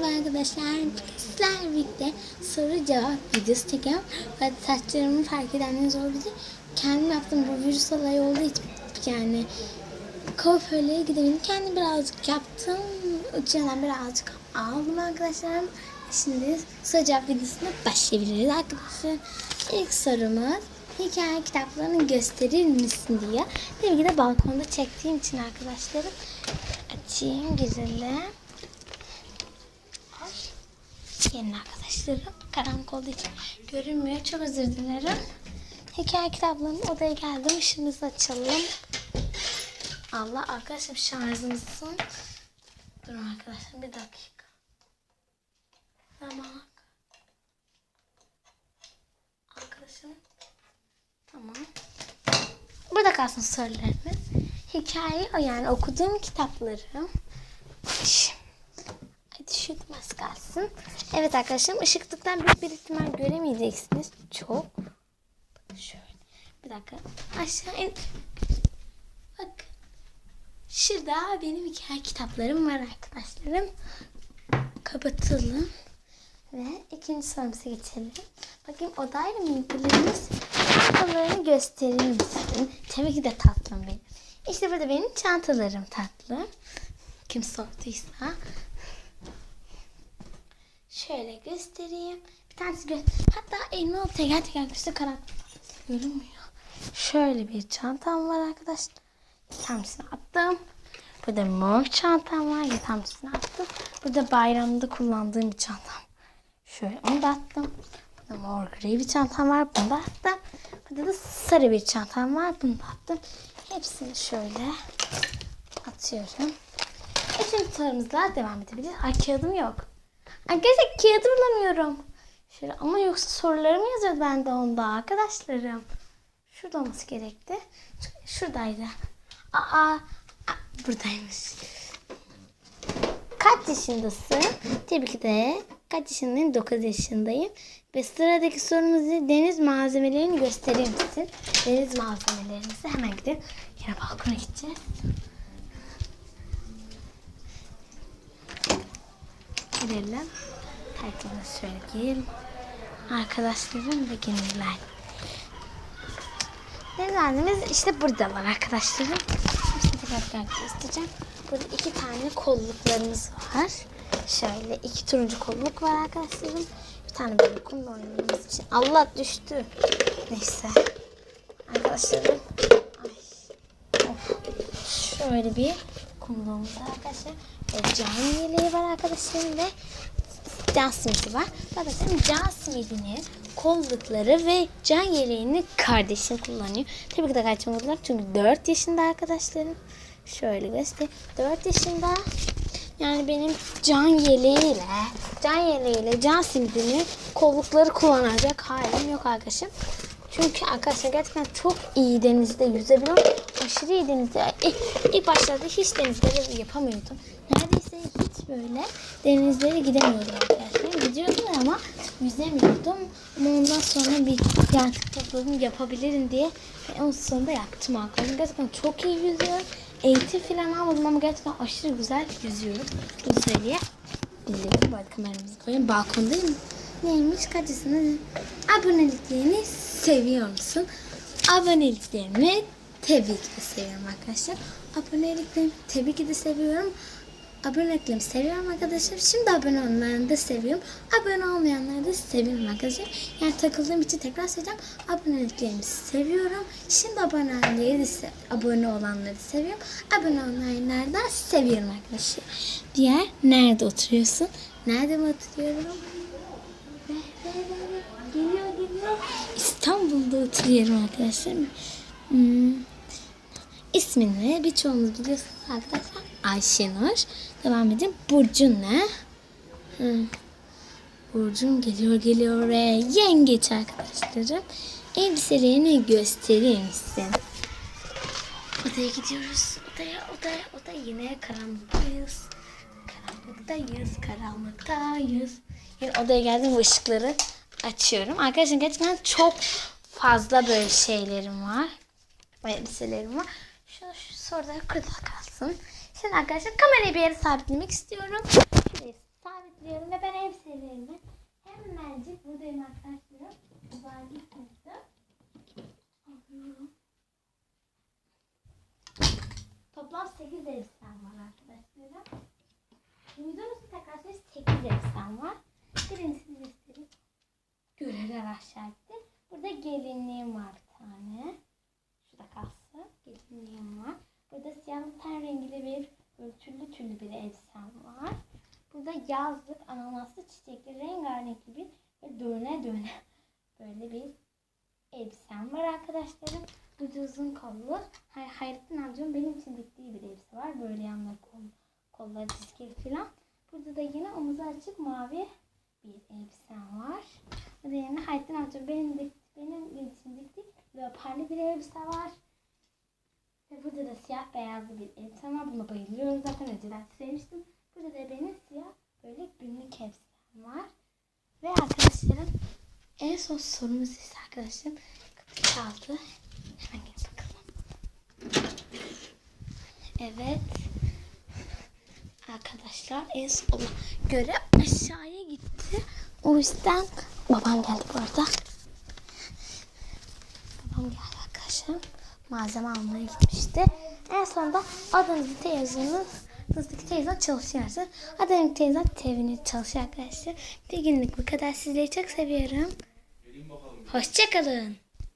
Merhaba arkadaşlar. Sizlerle birlikte soru cevap videosu çekiyorum. Ve saçlarımı fark edenleriniz olabilir. Kendim yaptığım bu virüs olayı olduğu için yani kuaförlere gidemedim. Kendim birazcık yaptım. Uçağından birazcık aldım arkadaşlar. Şimdi soru cevap videosuna başlayabiliriz arkadaşlar. İlk sorumuz hikaye kitaplarını gösterir misin diye. Tabii ki de balkonda çektiğim için arkadaşlarım açayım güzelim. Gelin arkadaşlarım. Karanlık olduğu için görünmüyor. Çok özür dilerim. Hikaye kitaplarının odaya geldim. Işığımızı açalım. Allah arkadaşlar şarjımızın. Durun arkadaşlar bir dakika. Tamam. Arkadaşım. Tamam. Burada kalsın sorularımız. Hikaye yani okuduğum kitaplarım. Kalsın. Evet arkadaşlarım ışıklıktan büyük bir ihtimal göremeyeceksiniz. Çok. Şöyle. Bir dakika. Aşağı in. Bak. Şurada benim hikaye kitaplarım var arkadaşlarım. Kapatalım. Ve ikinci sorumuza geçelim. Bakayım odayla miniklerimiz çantalarını gösterir misin? Tabii ki de tatlım benim. İşte burada benim çantalarım tatlı. Kim sorduysa. Şöyle göstereyim. Bir tanesi gö Hatta elime alıp teker teker göster karanlık. Görünmüyor. Şöyle bir çantam var arkadaşlar. Tanesini attım. Burada mor çantam var. Tanesini attım. Burada bayramda kullandığım bir çantam. Şöyle onu da attım. Burada mor gri bir çantam var. Bunu da attım. Burada da sarı bir çantam var. Bunu da attım. Hepsini şöyle atıyorum. Üçüncü sorumuzla devam edebiliriz. Ay kağıdım yok. Arkadaşlar kağıdı bulamıyorum. Şöyle ama yoksa sorularım yazıyordu bende onda arkadaşlarım. Şurada olması gerekti. Şuradaydı. Aa, aa buradaymış. Kaç yaşındasın? Tabii ki de kaç yaşındayım? 9 yaşındayım. Ve sıradaki sorumuz deniz malzemelerini gösterir misin? Deniz malzemelerimizi hemen gidelim. Yine balkona gideceğiz. Herkese şöyle girelim. Arkadaşlarım ve gönüller. Nezaretimiz işte buradalar arkadaşlarım. Şimdi tekrar göstereceğim. Burada iki tane kolluklarımız var. Şöyle iki turuncu kolluk var arkadaşlarım. Bir tane böyle kumda oynamamız için. Allah düştü. Neyse. Arkadaşlarım. Ay. Of. Şöyle bir kumluğumuz arkadaşlar. Can yeleği var arkadaşlarım ve can simidi var. Arkadaşlarım can simidini, kollukları ve can yeleğini kardeşim kullanıyor. Tabii ki de kaçmadılar çünkü 4 yaşında arkadaşlarım. Şöyle göster. 4 yaşında yani benim can yeleğiyle, can yeleğiyle can simidini, kollukları kullanacak halim yok arkadaşım. Çünkü arkadaşlar gerçekten çok iyi denizde yüzebiliyorum. Aşırı iyi denizde. İlk, ilk başlarda hiç denizleri yapamıyordum. Neredeyse hiç böyle denizlere gidemiyordum arkadaşlar. Gidiyordum ama yüzemiyordum. Ama ondan sonra bir artık topladım yapabilirim diye. Ve onun sonunda yaptım arkadaşlar. Gerçekten çok iyi yüzüyorum. Eğitim falan almadım ama gerçekten aşırı güzel yüzüyorum. Bunu söyleyebilirim. Bu arada kameramızı koyayım. Balkondayım. Neymiş kaçısını aboneliklerini seviyor musun? Aboneliklerimi tabii ki de seviyorum arkadaşlar. Aboneliklerimi tabii ki de seviyorum. Aboneliklerimi seviyorum arkadaşlar. Şimdi abone olanları da seviyorum. Abone olmayanları da seviyorum arkadaşlar. Yani takıldığım için tekrar söyleyeceğim. Aboneliklerimi seviyorum. Şimdi aboneleri de se- abone olanları seviyorum. Abone olanları da seviyorum arkadaşlar. Diğer nerede oturuyorsun? Nerede mi oturuyorum? Geliyor geliyor. İstanbul'da oturuyorum arkadaşlar. Hmm. İsmini birçoğunuz biliyorsunuz arkadaşlar. Ayşenur. Devam edin. Burcun ne? Hmm. Burcum geliyor geliyor ve yengeç arkadaşlarım. Elbiselerini gösterir misin? Odaya gidiyoruz. Odaya odaya odaya yine karanlıktayız. Karanlıktayız, karanlıktayız. Yine odaya geldim ışıkları açıyorum. Arkadaşlar gerçekten çok fazla böyle şeylerim var. Elbiselerim var. Şu, şu sorular kırıla kalsın için arkadaşlar kamerayı bir yere sabitlemek istiyorum. Şurayı sabitliyorum ve ben ev serilerimi hemencik buradayım arkadaşlar. Güzel gitmişti. Toplam 8 elbisem var arkadaşlarım. Duydunuz mu tekrar 8 elbisem var. Birincisini göstereyim. Görevler aşağı gitti. Burada gelinliğim var böyle tüllü tüllü bir elbisem var. Burada yazlık ananaslı çiçekli rengarenk bir ve döne döne böyle bir elbisem var arkadaşlarım. Burada uzun kollu. Hay Hayrettin amcamın benim için diktiği bir elbise var. Böyle yanları kol, kolları çizgili falan. Burada da yine omuzu açık mavi bir elbisem var. Burada yine Hayrettin amcam benim, benim için diktiği leoparlı bir elbise var. Siyah beyazlı bir elbisem var. Buna bayılıyorum zaten önceden sevmiştim. Burada da benim siyah böyle günlük elbisem var. Ve arkadaşlarım en son sorumuz ise arkadaşlarım kapı çaldı. Hemen gel bakalım. Evet. Arkadaşlar en son göre aşağıya gitti. O yüzden babam geldi bu arada. Babam geldi arkadaşlar. Malzeme almaya gitmişti. En sonunda adanızı televizyonunuz Hızdaki teyze çalışıyorsa Adamın teyze TV'ni çalışıyor arkadaşlar. Bir günlük bu kadar. Sizleri çok seviyorum. Hoşçakalın.